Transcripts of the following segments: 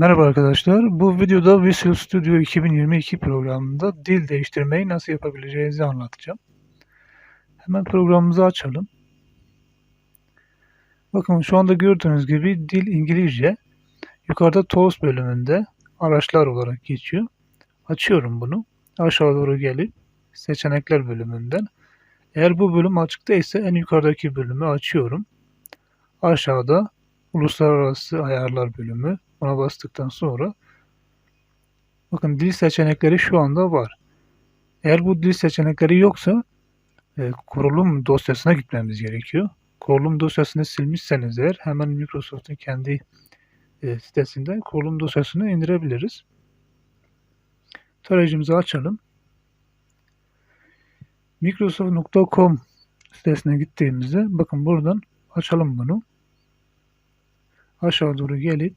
Merhaba arkadaşlar. Bu videoda Visual Studio 2022 programında dil değiştirmeyi nasıl yapabileceğinizi anlatacağım. Hemen programımızı açalım. Bakın şu anda gördüğünüz gibi dil İngilizce. Yukarıda Tools bölümünde araçlar olarak geçiyor. Açıyorum bunu. Aşağı doğru gelip seçenekler bölümünden. Eğer bu bölüm açık değilse en yukarıdaki bölümü açıyorum. Aşağıda Uluslararası Ayarlar bölümü. Ona bastıktan sonra bakın dil seçenekleri şu anda var. Eğer bu dil seçenekleri yoksa e, kurulum dosyasına gitmemiz gerekiyor. Kurulum dosyasını silmişseniz eğer hemen Microsoft'un kendi e, sitesinden kurulum dosyasını indirebiliriz. Tarayıcımızı açalım. Microsoft.com sitesine gittiğimizde bakın buradan açalım bunu. Aşağı doğru gelip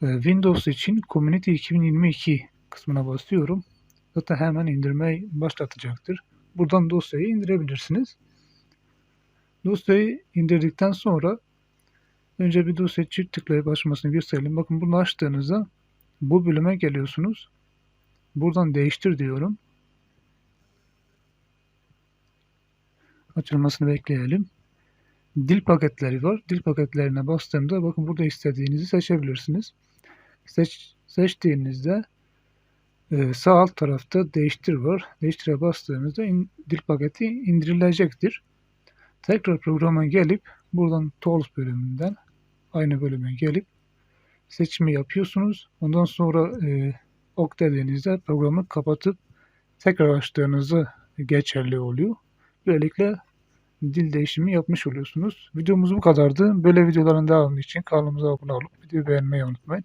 Windows için Community 2022 kısmına basıyorum. Zaten hemen indirmeyi başlatacaktır. Buradan dosyayı indirebilirsiniz. Dosyayı indirdikten sonra önce bir dosyayı çift tıklayıp açmasını gösterelim. Bakın bunu açtığınızda bu bölüme geliyorsunuz. Buradan değiştir diyorum. Açılmasını bekleyelim. Dil paketleri var. Dil paketlerine bastığımda bakın burada istediğinizi seçebilirsiniz. Seç, seçtiğinizde e, sağ alt tarafta değiştir var. Değiştire bastığınızda in, dil paketi indirilecektir. Tekrar programa gelip buradan Tools bölümünden aynı bölüme gelip seçimi yapıyorsunuz. Ondan sonra e, ok dediğinizde programı kapatıp tekrar açtığınızda geçerli oluyor. Böylelikle dil değişimi yapmış oluyorsunuz. Videomuz bu kadardı. Böyle videoların devamı için kanalımıza abone olup videoyu beğenmeyi unutmayın.